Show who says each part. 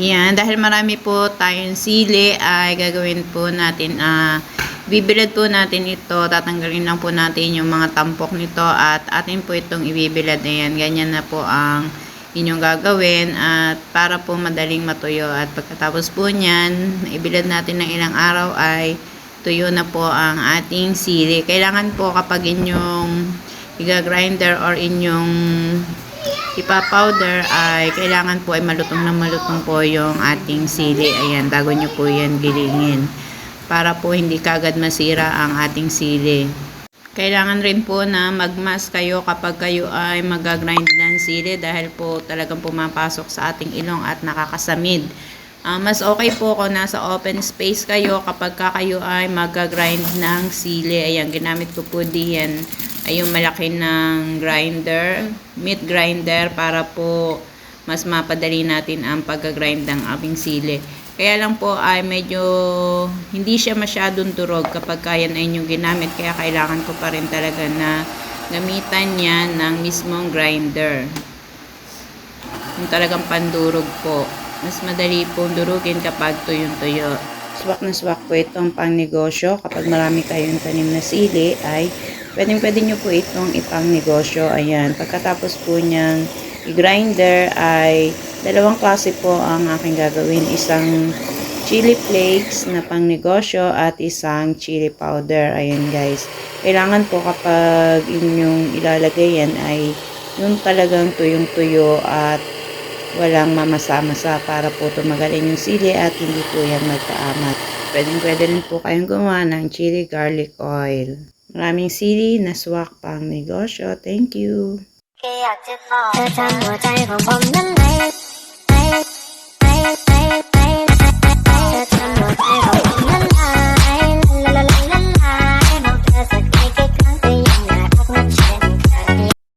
Speaker 1: Yan, dahil marami po tayong sili, ay gagawin po natin, ah, bibilad po natin ito, tatanggalin lang po natin yung mga tampok nito at atin po itong ibibilad. Ayan, ganyan na po ang inyong gagawin at para po madaling matuyo at pagkatapos po niyan, ibilad natin ng ilang araw ay tuyo na po ang ating sili. Kailangan po kapag inyong iga-grinder or inyong ipa-powder ay kailangan po ay malutong na malutong po yung ating sili. Ayan, bago nyo po yan gilingin. Para po hindi kagad masira ang ating sili. Kailangan rin po na magmas kayo kapag kayo ay mag-grind ng sili dahil po talagang pumapasok sa ating ilong at nakakasamid. Ah, mas okay po kung nasa open space kayo kapag ka kayo ay mag-grind ng sili. Ayan, ginamit ko po diyan ay yung malaki ng grinder, meat grinder para po mas mapadali natin ang pag-grind ng aming sili. Kaya lang po ay medyo hindi siya masyadong durog kapag kaya na inyong ginamit. Kaya kailangan ko pa rin talaga na gamitan yan ng mismong grinder. Yung talagang pandurog po. Mas madali pong durugin kapag tuyong-tuyo. Swak na swak po itong pang negosyo. Kapag marami kayong tanim na sili ay pwedeng pwede nyo po itong ipang negosyo. Ayan. Pagkatapos po niyang i-grinder ay dalawang klase po ang aking gagawin. Isang chili flakes na pang negosyo at isang chili powder. Ayan guys. Kailangan po kapag inyong ilalagay yan ay yung talagang tuyong-tuyo at walang mamasa-masa para po tumagalin yung sili at hindi po yan magkaamat. Pwede pwede rin po kayong gumawa ng chili garlic oil. Maraming sili na swak pang negosyo. Thank you!